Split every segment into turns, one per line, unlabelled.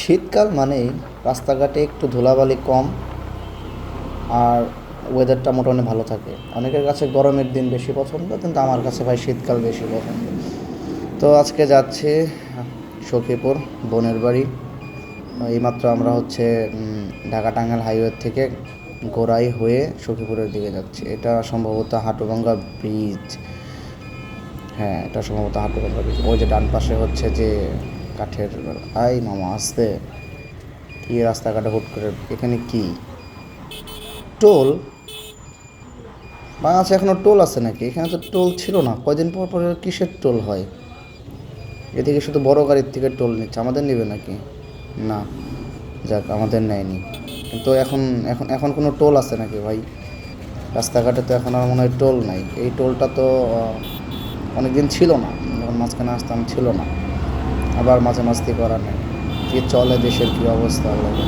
শীতকাল মানেই রাস্তাঘাটে একটু ধুলাবালি কম আর ওয়েদারটা মোটামুটি ভালো থাকে। অনেকের কাছে গরমের দিন বেশি পছন্দ, কিন্তু আমার কাছে ভাই শীতকাল বেশি পছন্দ। তো আজকে যাচ্ছি সখীপুর, বোনের বাড়ি। এইমাত্র আমরা হচ্ছে ঢাকা টাঙ্গাইল হাইওয়ে থেকে গোড়াই হয়ে সখীপুরের দিকে যাচ্ছি। এটা সম্ভবত হাটুভাঙ্গা ব্রিজ হ্যাঁ এটা সম্ভবত হাটুভাঙ্গা ব্রিজ ওই যে ডান পাশে হচ্ছে যে কাঠের আই মামা, আসতে। কি রাস্তাঘাটে হুট করে, এখানে কি? টোল? বাংলাদেশে এখনও টোল আছে নাকি? এখানে তো টোল ছিল না। কয়দিন পর পর কিসের টোল হয়? এদিকে শুধু বড় গাড়ির থেকে টোল নিচ্ছে। আমাদের নেবে নাকি? না। যাক, আমাদের নেয়নি। কিন্তু এখন এখন এখন কোনো টোল আছে নাকি ভাই? রাস্তাঘাটে তো এখন আর মনে হয় টোল নাই। এই টোলটা তো অনেক দিন ছিল না। যখন মাঝখানে আসতাম ছিল না। আবার মাঝে মাঝতে করা নেই। কি চলে দেশের কী অবস্থা জানে।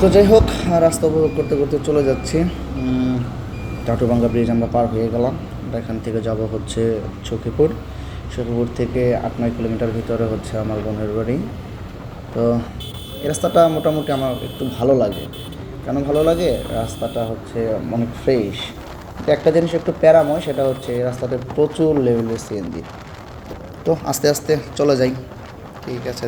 তো যাই হোক, রাস্তা উপভোগ করতে করতে চলে যাচ্ছি। টাটুবাঙ্গা ব্রিজ আমরা পার হয়ে গেলাম। এখান থেকে যাব হচ্ছে সখীপুর। সখীপুর থেকে আট নয় কিলোমিটার ভিতরে হচ্ছে আমার বোনের বাড়ি। তো এই রাস্তাটা মোটামুটি আমার একটু ভালো লাগে। কেন ভালো লাগে? রাস্তাটা হচ্ছে অনেক ফ্রেশ একটা জিনিস একটু প্যারাময়, সেটা হচ্ছে এই রাস্তাতে প্রচুর লেভেলের সিএনজি তো আস্তে আস্তে চলে যাই। ঠিক আছে।